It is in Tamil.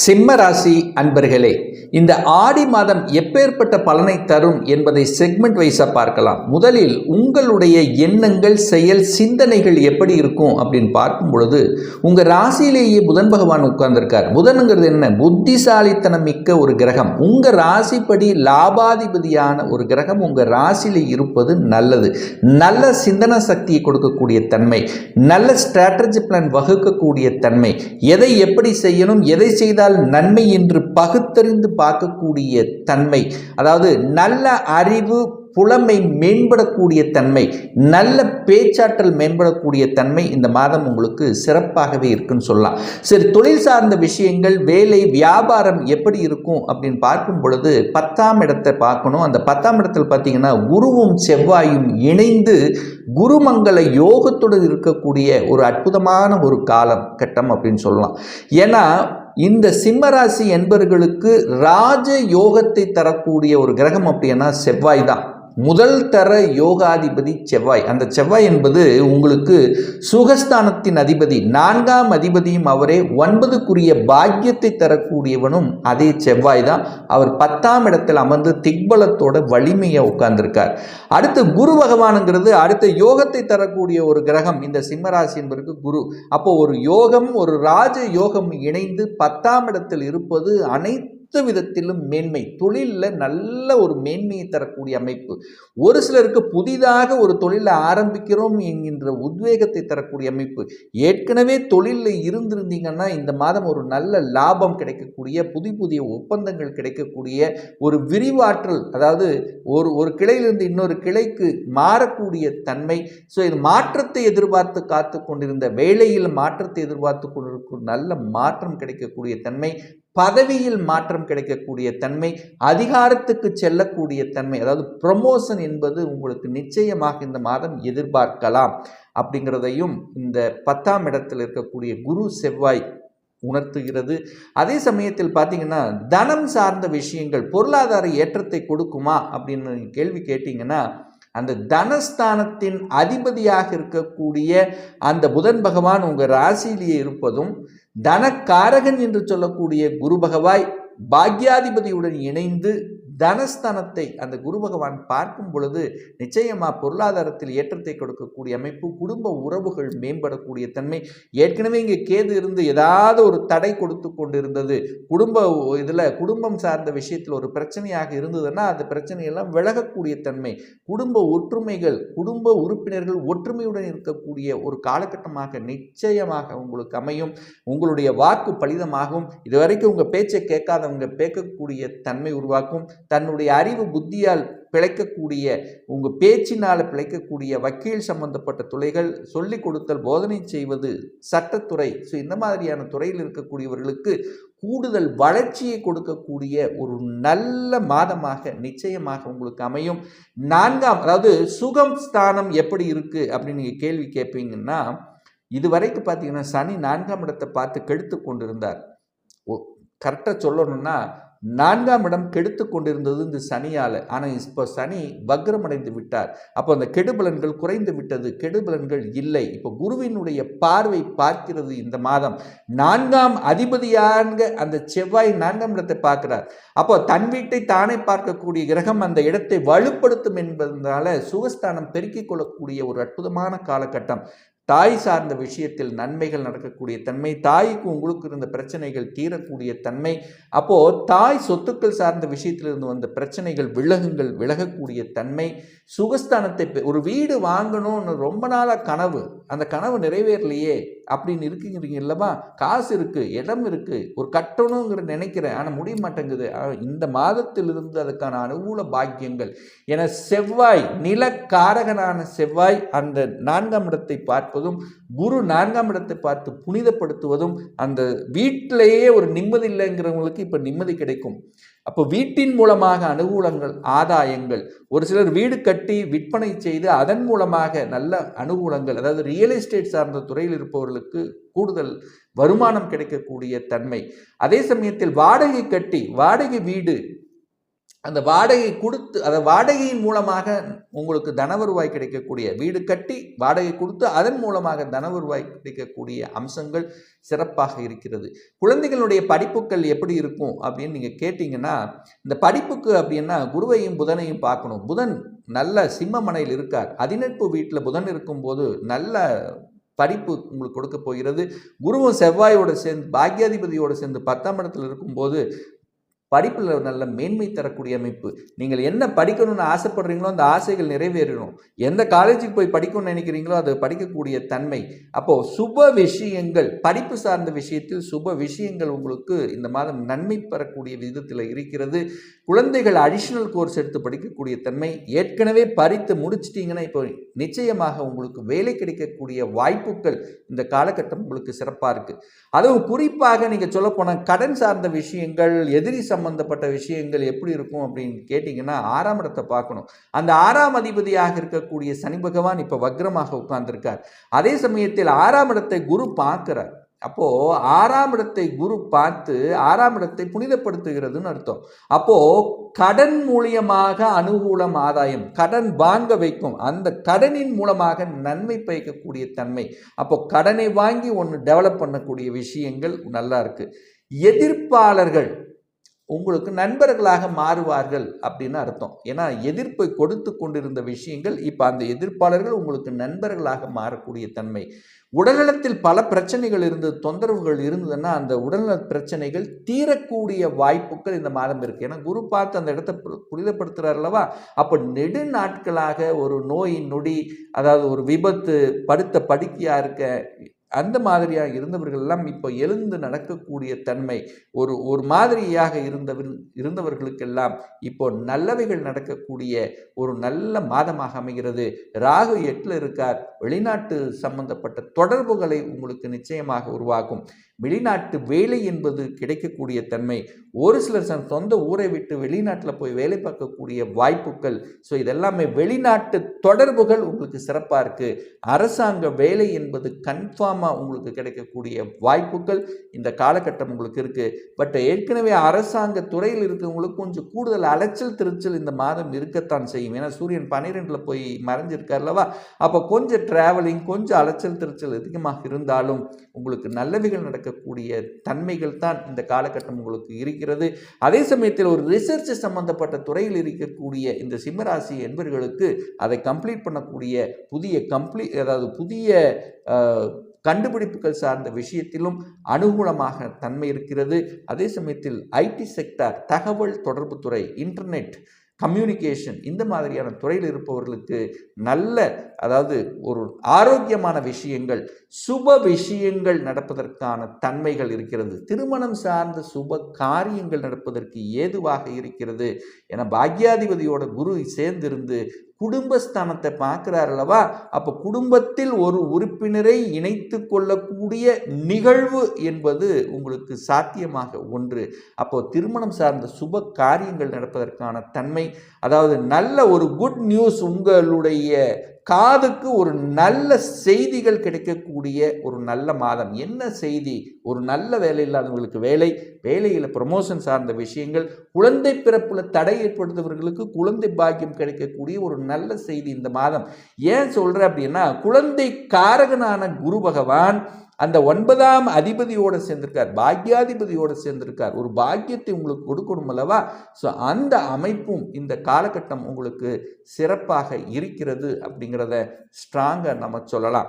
சிம்ம ராசி அன்பர்களே இந்த ஆடி மாதம் எப்பேற்பட்ட பலனை தரும் என்பதை செக்மெண்ட் வைஸாக பார்க்கலாம். முதலில் உங்களுடைய எண்ணங்கள் செயல் சிந்தனைகள் எப்படி இருக்கும் அப்படின்னு பார்க்கும் பொழுது உங்கள் ராசியிலேயே புதன் பகவான் உட்கார்ந்துருக்கார். புதனுங்கிறது என்ன? புத்திசாலித்தனம் மிக்க ஒரு கிரகம். உங்கள் ராசிப்படி லாபாதிபதியான ஒரு கிரகம் உங்கள் ராசியில் இருப்பது நல்லது. நல்ல சிந்தன சக்தியை கொடுக்கக்கூடிய தன்மை. நல்ல ஸ்ட்ராட்டஜி பிளான் வகுக்கக்கூடிய தன்மை. எதை எப்படி செய்யணும் எதை செய்த செய்தால் நன்மை என்று பகுத்தறிந்து பார்க்கக்கூடிய தன்மை அதாவது நல்ல அறிவு புலமை மேம்படக்கூடிய தன்மை நல்ல பேச்சாற்றல் மேம்படக்கூடிய தன்மை இந்த மாதம் உங்களுக்கு சிறப்பாகவே இருக்குன்னு சொல்லலாம். சரி தொழில் சார்ந்த விஷயங்கள் வேலை வியாபாரம் எப்படி இருக்கும் அப்படின்னு பார்க்கும் பொழுது பத்தாம் இடத்தை பார்க்கணும். அந்த பத்தாம் இடத்தில் பார்த்தீங்கன்னா குருவும் செவ்வாயும் இணைந்து குருமங்கள யோகத்துடன் இருக்கக்கூடிய ஒரு அற்புதமான ஒரு காலம் கட்டம் அப்படின்னு சொல்லலாம். ஏன்னா இந்த சிம்மராசி என்பர்களுக்கு ராஜ யோகத்தை தரக்கூடிய ஒரு கிரகம் அப்படின்னா செவ்வாய் தான். முதல் தர யோகாதிபதி செவ்வாய். அந்த செவ்வாய் என்பது உங்களுக்கு சுகஸ்தானத்தின் அதிபதி. நான்காம் அதிபதியும் அவரே ஒன்பதுக்குரிய பாக்கியத்தை தரக்கூடியவனும் அதே செவ்வாய் தான். அவர் பத்தாம் இடத்தில் அமர்ந்து திக்பலத்தோட வலிமையை உட்கார்ந்திருக்கார். அடுத்து குரு பகவானுங்கிறது அடுத்த யோகத்தை தரக்கூடிய ஒரு கிரகம். இந்த சிம்மராசி என்பதற்கு குரு. அப்போ ஒரு யோகம் ஒரு ராஜ யோகம் இணைந்து பத்தாம் இடத்தில் இருப்பது அனைத்து அனைத்து விதத்திலும் மேன்மை. தொழிலில் நல்ல ஒரு மேன்மையை தரக்கூடிய அமைப்பு. ஒரு சிலருக்கு புதிதாக ஒரு தொழிலை ஆரம்பிக்கிறோம் என்கின்ற உத்வேகத்தை தரக்கூடிய அமைப்பு. ஏற்கனவே தொழிலில் இருந்திருந்தீங்கன்னா இந்த மாதம் ஒரு நல்ல லாபம் கிடைக்கக்கூடிய புதிய புதிய ஒப்பந்தங்கள் கிடைக்கக்கூடிய ஒரு விரிவாற்றல் அதாவது ஒரு ஒரு கிளையிலிருந்து இன்னொரு கிளைக்கு மாறக்கூடிய தன்மை. ஸோ இது மாற்றத்தை எதிர்பார்த்து காத்து கொண்டிருந்த வேலையில் மாற்றத்தை எதிர்பார்த்து கொண்டிருக்கும் நல்ல மாற்றம் கிடைக்கக்கூடிய தன்மை. பதவியில் மாற்றம் கிடைக்கக்கூடிய தன்மை அதிகாரத்துக்கு செல்லக்கூடிய தன்மை அதாவது ப்ரொமோஷன் என்பது உங்களுக்கு நிச்சயமாக இந்த மாதம் எதிர்பார்க்கலாம் அப்படிங்கிறதையும் இந்த பத்தாம் இடத்தில் இருக்கக்கூடிய குரு செவ்வாய் உணர்த்துகிறது. அதே சமயத்தில் பார்த்தீங்கன்னா தனம் சார்ந்த விஷயங்கள் பொருளாதார ஏற்றத்தை கொடுக்குமா அப்படின்னு கேள்வி கேட்டிங்கன்னா அந்த தனஸ்தானத்தின் அதிபதியாக இருக்கக்கூடிய அந்த புதன் பகவான் உங்கள் ராசியிலேயே இருப்பதும் தனக்காரகன் என்று சொல்லக்கூடிய குரு பகவாய் பாக்யாதிபதியுடன் இணைந்து தனஸ்தானத்தை அந்த குரு பகவான் பார்க்கும் பொழுது நிச்சயமாக பொருளாதாரத்தில் ஏற்றத்தை கொடுக்கக்கூடிய அமைப்பு குடும்ப உறவுகள் மேம்படக்கூடிய தன்மை. ஏற்கனவே இங்கே கேது இருந்து ஏதாவது ஒரு தடை கொடுத்து கொண்டு இருந்தது குடும்ப இதில் குடும்பம் சார்ந்த விஷயத்தில் ஒரு பிரச்சனையாக இருந்ததுன்னா அந்த பிரச்சனையெல்லாம் விலகக்கூடிய தன்மை. குடும்ப ஒற்றுமைகள் குடும்ப உறுப்பினர்கள் ஒற்றுமையுடன் இருக்கக்கூடிய ஒரு காலகட்டமாக நிச்சயமாக உங்களுக்கு அமையும். உங்களுடைய வாக்கு பலிதமாகும். இதுவரைக்கும் உங்கள் பேச்சை கேட்காதவங்க பேக்கக்கூடிய தன்மை உருவாக்கும். தன்னுடைய அறிவு புத்தியால் பிழைக்கக்கூடிய உங்கள் பேச்சினால் பிழைக்கக்கூடிய வக்கீல் சம்பந்தப்பட்ட துறைகள் சொல்லிக் கொடுத்தல் போதனை செய்வது சட்டத்துறை ஸோ இந்த மாதிரியான துறையில் இருக்கக்கூடியவர்களுக்கு கூடுதல் வளர்ச்சியை கொடுக்கக்கூடிய ஒரு நல்ல மாதமாக நிச்சயமாக உங்களுக்கு அமையும். நான்காம் அதாவது சுகம் ஸ்தானம் எப்படி இருக்குது அப்படின்னு நீங்கள் கேள்வி கேட்பீங்கன்னா இதுவரைக்கும் பார்த்தீங்கன்னா சனி நான்காம் இடத்தை பார்த்து கெடுத்து கொண்டிருந்தார். கரெக்டாக சொல்லணும்னா நான்காம் இடம் கெடுத்து கொண்டிருந்தது இந்த சனியால். ஆனால் இப்போ சனி வக்ரமடைந்து விட்டார். அப்போ அந்த கெடுபலன்கள் குறைந்து விட்டது. கெடுபலன்கள் இல்லை. இப்போ குருவினுடைய பார்வை பார்க்கிறது இந்த மாதம். நான்காம் அதிபதியாக அந்த செவ்வாய் நான்காம் இடத்தை பார்க்கிறார். அப்போ தன் வீட்டை தானே பார்க்கக்கூடிய கிரகம் அந்த இடத்தை வலுப்படுத்தும் என்பதனால சுகஸ்தானம் பெருக்கிக் கொள்ளக்கூடிய ஒரு அற்புதமான காலகட்டம். தாய் சார்ந்த விஷயத்தில் நன்மைகள் நடக்கக்கூடிய தன்மை தாய்க்கு உங்களுக்கு இருந்த பிரச்சனைகள் தீரக்கூடிய தன்மை அப்போது தாய் சொத்துக்கள் சார்ந்த விஷயத்திலிருந்து வந்த பிரச்சனைகள் விலகுங்கள் விலகக்கூடிய தன்மை சுகஸ்தானத்தை ஒரு வீடு வாங்கணும்னு ரொம்ப நாளாக கனவு அந்த கனவு நிறைவேறலையே அப்படின்னு இருக்குங்கிறீங்க இல்லவா? காசு இருக்குது இடம் இருக்குது ஒரு கட்டணுங்கிற நினைக்கிறேன் ஆனால் முடிய மாட்டேங்குது. இந்த மாதத்திலிருந்து அதுக்கான அனுகூல பாக்கியங்கள். என செவ்வாய் நிலக்காரகனான செவ்வாய் அந்த நான்காம் இடத்தை பார்ப்பதும் குரு நான்காம் இடத்தை பார்த்து புனிதப்படுத்துவதும் அந்த வீட்டிலேயே ஒரு நிம்மதி இல்லைங்கிறவங்களுக்கு இப்போ நிம்மதி கிடைக்கும். அப்போ வீட்டின் மூலமாக அனுகூலங்கள் ஆதாயங்கள் ஒரு சிலர் வீடு கட்டி விற்பனை செய்து அதன் மூலமாக நல்ல அனுகூலங்கள் அதாவது ரியல் எஸ்டேட் சார்ந்த துறையில் இருப்பவர்களுக்கு கூடுதல் வருமானம் கிடைக்கக்கூடிய தன்மை. அதே சமயத்தில் வாடகை கட்டி வாடகை வீடு அந்த வாடகை கொடுத்து அந்த வாடகையின் மூலமாக உங்களுக்கு தன வருவாய் கிடைக்கக்கூடிய வீடு கட்டி வாடகை கொடுத்து அதன் மூலமாக தன வருவாய் கிடைக்கக்கூடிய அம்சங்கள் சிறப்பாக இருக்கிறது. குழந்தைகளுடைய படிப்புகள் எப்படி இருக்கும் அப்படின்னு நீங்கள் கேட்டிங்கன்னா இந்த படிப்புக்கு அப்படின்னா குருவையும் புதனையும் பார்க்கணும். புதன் நல்ல சிம்மமனையில் இருக்கார். அதிநட்பு வீட்டில் புதன் இருக்கும்போது நல்ல படிப்பு உங்களுக்கு கொடுக்க போகிறது. குருவும் செவ்வாயோடு சேர்ந்து பாக்யாதிபதியோடு சேர்ந்து பத்தாம் இடத்தில் இருக்கும்போது படிப்பில் நல்ல மேன்மை தரக்கூடிய அமைப்பு. நீங்கள் என்ன படிக்கணும்னு ஆசைப்படுறீங்களோ அந்த ஆசைகள் நிறைவேறணும். எந்த காலேஜுக்கு போய் படிக்கணும்னு நினைக்கிறீங்களோ அது படிக்கக்கூடிய தன்மை. அப்போது சுப விஷயங்கள் படிப்பு சார்ந்த விஷயத்தில் சுப விஷயங்கள் உங்களுக்கு இந்த மாதம் நன்மை பெறக்கூடிய விதத்தில் இருக்கிறது. குழந்தைகள் அடிஷ்னல் கோர்ஸ் எடுத்து படிக்கக்கூடிய தன்மை ஏற்கனவே பறித்து முடிச்சிட்டிங்கன்னா இப்போ நிச்சயமாக உங்களுக்கு வேலை கிடைக்கக்கூடிய வாய்ப்புகள் இந்த காலகட்டம் உங்களுக்கு சிறப்பாக இருக்குது அதுவும் குறிப்பாக நீங்கள் சொல்லப்போனால் கடன் சார்ந்த விஷயங்கள் எதிரி சம்பந்தப்பட்ட விஷயங்கள் எப்படி இருக்கும் அப்படின்னு கேட்டிங்கன்னா ஆறாம் இடத்தை பார்க்கணும். அந்த ஆறாம் அதிபதியாக இருக்கக்கூடிய சனி பகவான் இப்போ வக்ரமாக உட்கார்ந்திருக்கார். அதே சமயத்தில் ஆறாம் இடத்தை குரு பார்க்குறார். அப்போது ஆறாம் இடத்தை குரு பார்த்து ஆறாம் இடத்தை புனிதப்படுத்துகிறதுன்னு அர்த்தம். அப்போ கடன் மூலியமாக அனுகூலம் ஆதாயம் கடன் வாங்க வைக்கும் அந்த கடனின் மூலமாக நன்மை பயக்கக்கூடிய தன்மை. அப்போ கடனை வாங்கி ஒன்று டெவலப் பண்ணக்கூடிய விஷயங்கள் நல்லா இருக்குது எதிர்ப்பாளர்கள் உங்களுக்கு நண்பர்களாக மாறுவார்கள் அப்படின்னு அர்த்தம். ஏன்னா எதிர்ப்பை கொடுத்து கொண்டிருந்த விஷயங்கள் இப்போ அந்த எதிர்ப்பாளர்கள் உங்களுக்கு நண்பர்களாக மாறக்கூடிய தன்மை. உடல்நலத்தில் பல பிரச்சனைகள் இருந்தது தொந்தரவுகள் இருந்ததுன்னா அந்த உடல்நல பிரச்சனைகள் தீரக்கூடிய வாய்ப்புகள் இந்த மாதம் இருக்குது ஏன்னா குரு பார்த்து அந்த இடத்த புனிதப்படுத்துகிறார் அல்லவா? அப்போ நெடு நாட்களாக ஒரு நோய் நொடி அதாவது ஒரு விபத்து படுத்த படுக்கையாக இருக்க அந்த மாதிரியாக இருந்தவர்கள் எல்லாம் இப்போ எழுந்து நடக்கக்கூடிய தன்மை ஒரு ஒரு மாதிரியாக இருந்தவர் இருந்தவர்களுக்கெல்லாம் இப்போ நல்லவைகள் நடக்கக்கூடிய ஒரு நல்ல மாதமாக அமைகிறது. ராகு எட்டில் இருக்கார். வெளிநாட்டு சம்பந்தப்பட்ட தொடர்புகளை உங்களுக்கு நிச்சயமாக உருவாக்கும். வெளிநாட்டு வேலை என்பது கிடைக்கக்கூடிய தன்மை. ஒரு சிலர் தன் சொந்த ஊரை விட்டு வெளிநாட்டில் போய் வேலை பார்க்கக்கூடிய வாய்ப்புகள். ஸோ இதெல்லாமே வெளிநாட்டு தொடர்புகள் உங்களுக்கு சிறப்பாக இருக்குது அரசாங்க வேலை என்பது கன்ஃபார்மாக உங்களுக்கு கிடைக்கக்கூடிய வாய்ப்புகள் இந்த காலகட்டம் உங்களுக்கு இருக்குது பட் ஏற்கனவே அரசாங்க துறையில் இருக்கிறவங்களுக்கு கொஞ்சம் கூடுதல் அலைச்சல் திருச்சல் இந்த மாதம் இருக்கத்தான் செய்யும். ஏன்னா சூரியன் பன்னிரெண்டில் போய் மறைஞ்சிருக்கார்லவா அப்போ கொஞ்சம் ட்ராவலிங் கொஞ்சம் அலைச்சல் திருச்சல் அதிகமாக இருந்தாலும் உங்களுக்கு நல்லவைகள் இருக்கக்கூடிய தன்மைகள் தான் இந்த காலகட்டம் உங்களுக்கு இருக்கிறது. அதே சமயத்தில் ஒரு ரிசர்ச் சம்பந்தப்பட்ட துறையில் இருக்கக்கூடிய இந்த சிம்மராசி என்பவர்களுக்கு அதை கம்ப்ளீட் பண்ணக்கூடிய புதிய கம்ப்ளீட் அதாவது புதிய கண்டுபிடிப்புகள் சார்ந்த விஷயத்திலும் அனுகூலமாக தன்மை இருக்கிறது. அதே சமயத்தில் ஐடி செக்டார் தகவல் தொடர்பு துறை இன்டர்நெட் கம்யூனிகேஷன் இந்த மாதிரியான துறையில் இருப்பவர்களுக்கு நல்ல அதாவது ஒரு ஆரோக்கியமான விஷயங்கள் சுப விஷயங்கள் நடப்பதற்கான தன்மைகள் இருக்கிறது. திருமணம் சார்ந்த சுப காரியங்கள் நடப்பதற்கு ஏதுவாக இருக்கிறது. என பாக்யாதிபதியோட குரு சேர்ந்திருந்து குடும்பஸ்தானத்தை பார்க்குறார் அல்லவா அப்போ குடும்பத்தில் ஒரு உறுப்பினரை இணைத்து கொள்ளக்கூடிய நிகழ்வு என்பது உங்களுக்கு சாத்தியமாக ஒன்று. அப்போ திருமணம் சார்ந்த சுப காரியங்கள் நடப்பதற்கான தன்மை அதாவது நல்ல ஒரு குட் நியூஸ் உங்களுடைய காதுக்கு ஒரு நல்ல செய்திகள் கிடைக்கக்கூடிய ஒரு நல்ல மாதம். என்ன செய்தி? ஒரு நல்ல வேலை இல்லாதவங்களுக்கு வேலை வேலையில் ப்ரமோஷன் சார்ந்த விஷயங்கள் குழந்தை பிறப்பில் தடை ஏற்படுத்தவர்களுக்கு குழந்தை பாக்கியம் கிடைக்கக்கூடிய ஒரு நல்ல செய்தி இந்த மாதம். ஏன் சொல்கிறேன் அப்படின்னா குழந்தை காரகனான குரு பகவான் அந்த ஒன்பதாம் அதிபதியோடு சேர்ந்திருக்கார் பாக்யாதிபதியோடு சேர்ந்திருக்கார். ஒரு பாக்கியத்தை உங்களுக்கு கொடுக்கணும் அல்லவா? ஸோ அந்த அமைப்பும் இந்த காலகட்டம் உங்களுக்கு சிறப்பாக இருக்கிறது அப்படிங்கிறத ஸ்ட்ராங்காக நம்ம சொல்லலாம்.